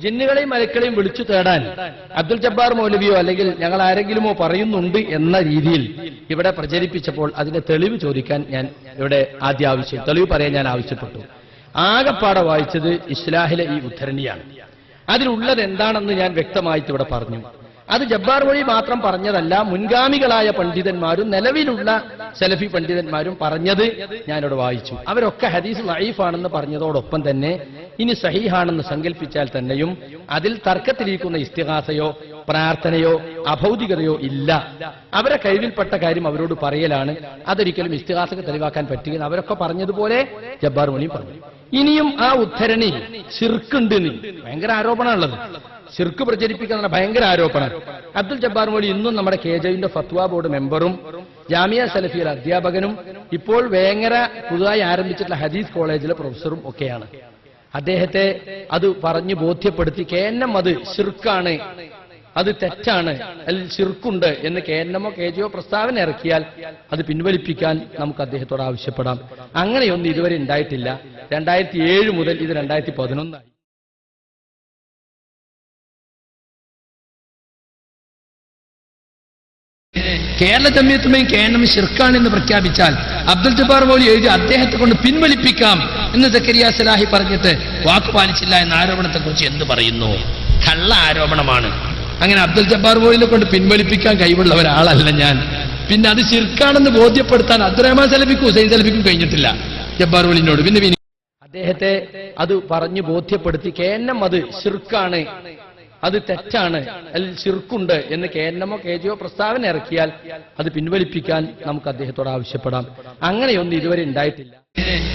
ജിന്നുകളെയും മലക്കളെയും വിളിച്ചു തേടാൻ അബ്ദുൽ ജബ്ബാർ മൗലവിയോ അല്ലെങ്കിൽ ഞങ്ങൾ ആരെങ്കിലുമോ പറയുന്നുണ്ട് എന്ന രീതിയിൽ ഇവിടെ പ്രചരിപ്പിച്ചപ്പോൾ അതിന്റെ തെളിവ് ചോദിക്കാൻ ഞാൻ ഇവിടെ ആദ്യ ആവശ്യം തെളിവ് പറയാൻ ഞാൻ ആവശ്യപ്പെട്ടു. ആകെപ്പാടെ വായിച്ചത് ഇസ്ലാഹിലെ ഈ ഉദ്ധരണിയാണ്. അതിലുള്ളത് എന്താണെന്ന് ഞാൻ വ്യക്തമായിട്ട് ഇവിടെ പറഞ്ഞു. അത് ജബ്ബാർ വഴി മാത്രം പറഞ്ഞതല്ല മുൻഗാമികളായ പണ്ഡിതന്മാരും നിലവിലുള്ള സലഫി പണ്ഡിതന്മാരും പറഞ്ഞത് ഞാനിവിടെ വായിച്ചു. അവരൊക്കെ ഹദീസ് ലൈഫാണെന്ന് പറഞ്ഞതോടൊപ്പം തന്നെ ഇനി സഹീഹാണെന്ന് സങ്കല്പിച്ചാൽ തന്നെയും അതിൽ തർക്കത്തിലിരിക്കുന്ന ഇസ്തിഹാസയോ പ്രാർത്ഥനയോ അഭൗതികതയോ ഇല്ല. അവരെ കഴിവിൽപ്പെട്ട കാര്യം അവരോട് പറയലാണ്. അതൊരിക്കലും ഇസ്തിഹാസക്ക് തെളിവാക്കാൻ പറ്റുക അവരൊക്കെ പറഞ്ഞതുപോലെ ജബ്ബാർ മണി പറഞ്ഞു. ഇനിയും ആ ഉദ്ധരണി ശിർക്കുണ്ട് ഭയങ്കര ആരോപണമുള്ളത്. ശിർക്ക് പ്രചരിപ്പിക്കുന്ന ഭയങ്കര ആരോപണം. അബ്ദുൽ ജബ്ബാർ മോളി ഇന്നും നമ്മുടെ കെ ജെവിന്റെ ഫത്വ ബോർഡ് മെമ്പറും ജാമിയ സലഫിയുടെ അധ്യാപകനും ഇപ്പോൾ വേങ്ങര പുതുതായി ആരംഭിച്ചിട്ടുള്ള ഹദീസ് കോളേജിലെ പ്രൊഫസറും ഒക്കെയാണ്. അദ്ദേഹത്തെ അത് പറഞ്ഞു ബോധ്യപ്പെടുത്തി കെ എൻ എം അത് ശിർക്കാണ് അത് തെറ്റാണ് അതിൽ ശിർക്കുണ്ട് എന്ന് കെ എൻ എമ്മോ കെ ജിയോ പ്രസ്താവന ഇറക്കിയാൽ അത് പിൻവലിപ്പിക്കാൻ നമുക്ക് അദ്ദേഹത്തോട് ആവശ്യപ്പെടാം. അങ്ങനെയൊന്നും ഇതുവരെ ഉണ്ടായിട്ടില്ല. രണ്ടായിരത്തി ഏഴ് മുതൽ ഇത് രണ്ടായിരത്തി പതിനൊന്നായി. കേരള ജമ്മിയത്തുമയും കെ എൻ എം ഷിർക്കാണെന്ന് പ്രഖ്യാപിച്ചാൽ അബ്ദുൽ ജബ്ബാർ പോലും എഴുതി അദ്ദേഹത്തെ കൊണ്ട് പിൻവലിപ്പിക്കാം എന്ന് സക്കരിയ സലാഹി പറഞ്ഞിട്ട് വാക്ക് പാലിച്ചില്ല എന്ന ആരോപണത്തെ കുറിച്ച് എന്ത് പറയുന്നു? കള്ള ആരോപണമാണ്. അങ്ങനെ അബ്ദുൽ ജബ്ബാർ പോലിനെ കൊണ്ട് പിൻവലിപ്പിക്കാൻ കഴിവുള്ള ഒരാളല്ല ഞാൻ. പിന്നെ അത് ശിർക്കാണെന്ന് ബോധ്യപ്പെടുത്താൻ അബ്ദുറഹ്മാൻ സലഫിക്കും ഹുസൈൻ സലഫിക്കും കഴിഞ്ഞിട്ടില്ല ജബ്ബാർ വലിനോട് പിന്നെ അദ്ദേഹത്തെ അത് പറഞ്ഞു ബോധ്യപ്പെടുത്തി കേന്നം അത് ഷിർക്കാണ് അത് തെറ്റാണ്. അല്ലെങ്കിൽ ചിർക്കുണ്ട് എന്ന് കെ എൻ എമ്മോ കെ ജിയോ പ്രസ്താവന ഇറക്കിയാൽ അത് പിൻവലിപ്പിക്കാൻ നമുക്ക് അദ്ദേഹത്തോട് ആവശ്യപ്പെടാം. അങ്ങനെയൊന്നും ഇതുവരെ ഉണ്ടായിട്ടില്ല.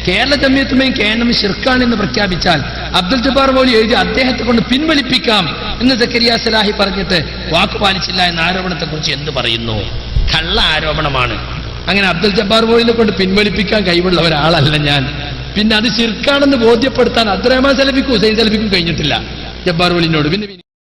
കേരള ജമ്യത്തുമേയും കെ എൻ എം ഷിർക്കാണെന്ന് പ്രഖ്യാപിച്ചാൽ അബ്ദുൽ ജബ്ബാർ പോലും എഴുതി അദ്ദേഹത്തെ കൊണ്ട് പിൻവലിപ്പിക്കാം എന്ന് സക്കരിയ സലാഹി പറഞ്ഞിട്ട് വാക്ക് പാലിച്ചില്ല എന്ന ആരോപണത്തെ കുറിച്ച് എന്ത് പറയുന്നു? കള്ള ആരോപണമാണ്. അങ്ങനെ അബ്ദുൽ ജബ്ബാർ പോലിനെ കൊണ്ട് പിൻവലിപ്പിക്കാൻ കഴിവുള്ള ഒരാളല്ല ഞാൻ. പിന്നെ അത് ശിർക്കാണെന്ന് ബോധ്യപ്പെടുത്താൻ അബ്ദുറഹ്മാൻ സലഫിക്കും ഹുസൈൻ സലഫിക്കും കഴിഞ്ഞിട്ടില്ല. ജബ്ബാർ പോലിനോട്. പിന്നെ